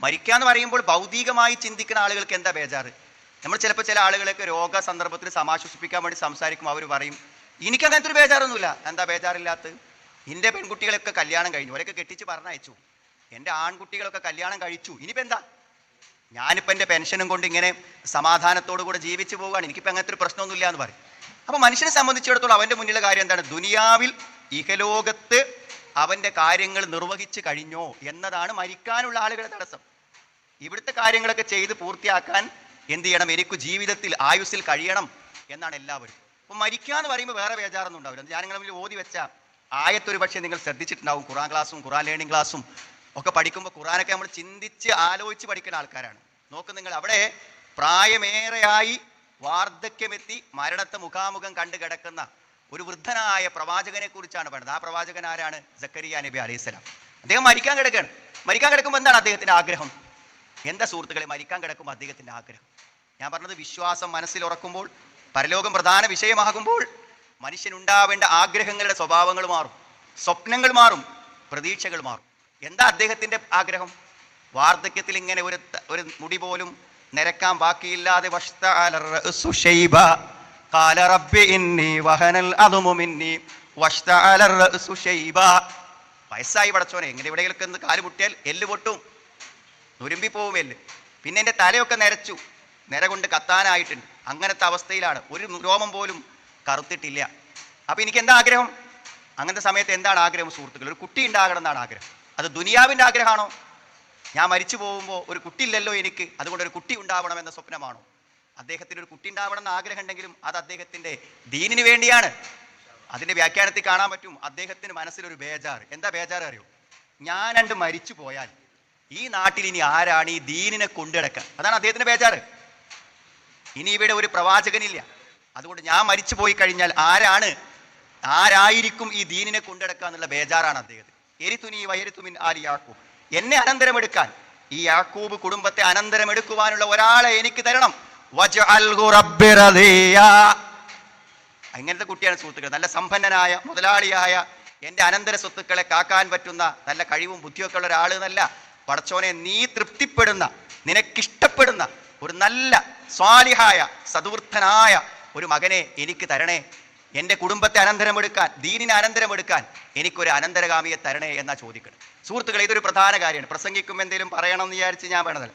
മരിക്കുക എന്ന് പറയുമ്പോൾ ഭൗതികമായി ചിന്തിക്കുന്ന ആളുകൾക്ക് എന്താ ബേജാറ്? നമ്മൾ ചിലപ്പോൾ ചില ആളുകളൊക്കെ രോഗ സന്ദർഭത്തിൽ സമാശ്വസിപ്പിക്കാൻ വേണ്ടി സംസാരിക്കും അവർ പറയും. എനിക്ക് അങ്ങനത്തെ ഒരു ബേജാറൊന്നുമില്ല. എന്താ ബേജാറില്ലാത്ത? എന്റെ പെൺകുട്ടികളൊക്കെ കല്യാണം കഴിഞ്ഞു. അവരൊക്കെ കെട്ടിച്ച് പറഞ്ഞയച്ചു. എന്റെ ആൺകുട്ടികളൊക്കെ കല്യാണം കഴിച്ചു. ഇനിയിപ്പോൾ എന്താ? ഞാനിപ്പോൾ എന്റെ പെൻഷനും കൊണ്ട് ഇങ്ങനെ സമാധാനത്തോടു കൂടെ ജീവിച്ചു പോവുകയാണ്. എനിക്കിപ്പോൾ അങ്ങനത്തെ ഒരു പ്രശ്നമൊന്നുമില്ല എന്ന് പറയും. അപ്പോൾ മനുഷ്യനെ സംബന്ധിച്ചിടത്തോളം അവന്റെ മുന്നിലെ കാര്യം എന്താണ്? ദുനിയാവിൽ ഇഹലോകത്ത് അവന്റെ കാര്യങ്ങൾ നിർവഹിച്ചു കഴിഞ്ഞോ എന്നതാണ് മരിക്കാനുള്ള ആളുകളുടെ തടസ്സം. ഇവിടുത്തെ കാര്യങ്ങളൊക്കെ ചെയ്ത് പൂർത്തിയാക്കാൻ എന്ത് ചെയ്യണം? എനിക്ക് ജീവിതത്തിൽ ആയുസ്സിൽ കഴിയണം എന്നാണ് എല്ലാവരും. അപ്പം മരിക്കുക എന്ന് പറയുമ്പോൾ വേറെ ബേജാറൊന്നും ഉണ്ടാവില്ല. ഞാൻ നിങ്ങളെ മുന്നിൽ ഓതി വെച്ച ആയത്തൊരു പക്ഷേ നിങ്ങൾ ശ്രദ്ധിച്ചിട്ടുണ്ടാവും. ഖുറാൻ ക്ലാസ്സും ഖുറാൻ ലേണിംഗ് ക്ലാസ്സും ഒക്കെ പഠിക്കുമ്പോൾ ഖുറാനൊക്കെ നമ്മൾ ചിന്തിച്ച് ആലോചിച്ച് പഠിക്കുന്ന ആൾക്കാരാണ്. നോക്ക് നിങ്ങൾ അവിടെ പ്രായമേറെയായി വാർദ്ധക്യമെത്തി മരണത്തെ മുഖാമുഖം കണ്ടു കിടക്കുന്ന ഒരു വൃദ്ധനായ പ്രവാചകനെ കുറിച്ചാണ് പറയുന്നത് ആ പ്രവാചകൻ ആരാണ്? സക്കരിയ നബി അലൈഹിസ്ലാം അദ്ദേഹം മരിക്കാൻ കിടക്കുകയാണ്. മരിക്കാൻ കിടക്കുമ്പോൾ എന്താണ് അദ്ദേഹത്തിന്റെ ആഗ്രഹം? എന്താ സുഹൃത്തുക്കളെ മരിക്കാൻ കിടക്കുമ്പോൾ അദ്ദേഹത്തിന്റെ ആഗ്രഹം. ഞാൻ പറഞ്ഞത് വിശ്വാസം മനസ്സിൽ ഉറക്കുമ്പോൾ പരലോകം പ്രധാന വിഷയമാകുമ്പോൾ മനുഷ്യൻ ഉണ്ടാവേണ്ട ആഗ്രഹങ്ങളുടെ സ്വഭാവങ്ങൾ മാറും സ്വപ്നങ്ങൾ മാറും പ്രതീക്ഷകൾ മാറും. എന്താ അദ്ദേഹത്തിന്റെ ആഗ്രഹം? വാർദ്ധക്യത്തിൽ ഇങ്ങനെ ഒരു ഒരു മുടി പോലും നിരക്കാൻ ബാക്കിയില്ലാതെ قال رب إني وهن العظم مني واشتعل الرأس شيبا. വയസ്സായി പടച്ചോനെ എങ്ങനെ എവിടെയെങ്കിലും ഒന്ന് കാല് പൊട്ടിയാൽ എല്ല് പൊട്ടും നുരുമ്പി പോവും എല്ല് പിന്നെ എൻ്റെ തലയൊക്കെ നിരച്ചു നിര കൊണ്ട് കത്താനായിട്ടുണ്ട് അങ്ങനത്തെ അവസ്ഥയിലാണ് ഒരു രോമം പോലും കറുത്തിട്ടില്ല അപ്പൊ എനിക്ക് എന്താ ആഗ്രഹം അങ്ങനത്തെ സമയത്ത് എന്താണ് ആഗ്രഹം സുഹൃത്തുക്കൾ ഒരു കുട്ടി ഉണ്ടാകണം എന്നാണ് ആഗ്രഹം അത് ദുനിയാവിൻ്റെ ആഗ്രഹമാണോ ഞാൻ മരിച്ചു പോകുമ്പോൾ ഒരു കുട്ടി ഇല്ലല്ലോ എനിക്ക് അതുകൊണ്ട് ഒരു കുട്ടി ഉണ്ടാവണം എന്ന സ്വപ്നമാണോ അദ്ദേഹത്തിന് ഒരു കുട്ടി ഉണ്ടാവണം എന്ന് ആഗ്രഹം ഉണ്ടെങ്കിലും അത് അദ്ദേഹത്തിന്റെ ദീനിന് വേണ്ടിയാണ്. അതിന്റെ വ്യാഖ്യാനത്തിൽ കാണാൻ പറ്റും. അദ്ദേഹത്തിന് മനസ്സിലൊരു ബേജാർ എന്താ ബേജാർ അറിയോ? ഞാൻ രണ്ട് മരിച്ചു പോയാൽ ഈ നാട്ടിൽ ഇനി ആരാണ് ഈ ദീനിനെ കൊണ്ടുനടക്കുക അതാണ് അദ്ദേഹത്തിന്റെ ബേജാറ്. ഇനി ഇവിടെ ഒരു പ്രവാചകനില്ല. അതുകൊണ്ട് ഞാൻ മരിച്ചു പോയി കഴിഞ്ഞാൽ ആരാണ് ആരായിരിക്കും ഈ ദീനിനെ കൊണ്ടെടുക്കുക എന്നുള്ള ബേജാറാണ് അദ്ദേഹത്തിന്. എരിത്തുനി വയരുത്തുമിൻ ആലി യാക്കൂബ്. എന്നെ അനന്തരമെടുക്കാൻ ഈ യാക്കൂബ് കുടുംബത്തെ അനന്തരമെടുക്കുവാനുള്ള ഒരാളെ എനിക്ക് തരണം. അങ്ങനത്തെ കുട്ടിയാണ് സുഹൃത്തുക്കൾ നല്ല സമ്പന്നനായ മുതലാളിയായ എന്റെ അനന്തര സ്വത്തുക്കളെ കാക്കാൻ പറ്റുന്ന നല്ല കഴിവും ബുദ്ധിയൊക്കെ ഉള്ള ഒരാൾ എന്നല്ല പടച്ചോനെ നീ തൃപ്തിപ്പെടുന്ന നിനക്കിഷ്ടപ്പെടുന്ന ഒരു നല്ല സ്വാലിഹായ സദൂർത്ഥനായ ഒരു മകനെ എനിക്ക് തരണേ. എന്റെ കുടുംബത്തെ അനന്തരമെടുക്കാൻ ദീനിനെ അനന്തരമെടുക്കാൻ എനിക്കൊരു അനന്തരഗാമിയെ തരണേ എന്നാ ചോദിക്കണം. സുഹൃത്തുക്കളെ ഇതൊരു പ്രധാന കാര്യമാണ്. പ്രസംഗിക്കുമ്പോൾ എന്തെങ്കിലും പറയണം എന്ന് വിചാരിച്ച് ഞാൻ വേണതല്ല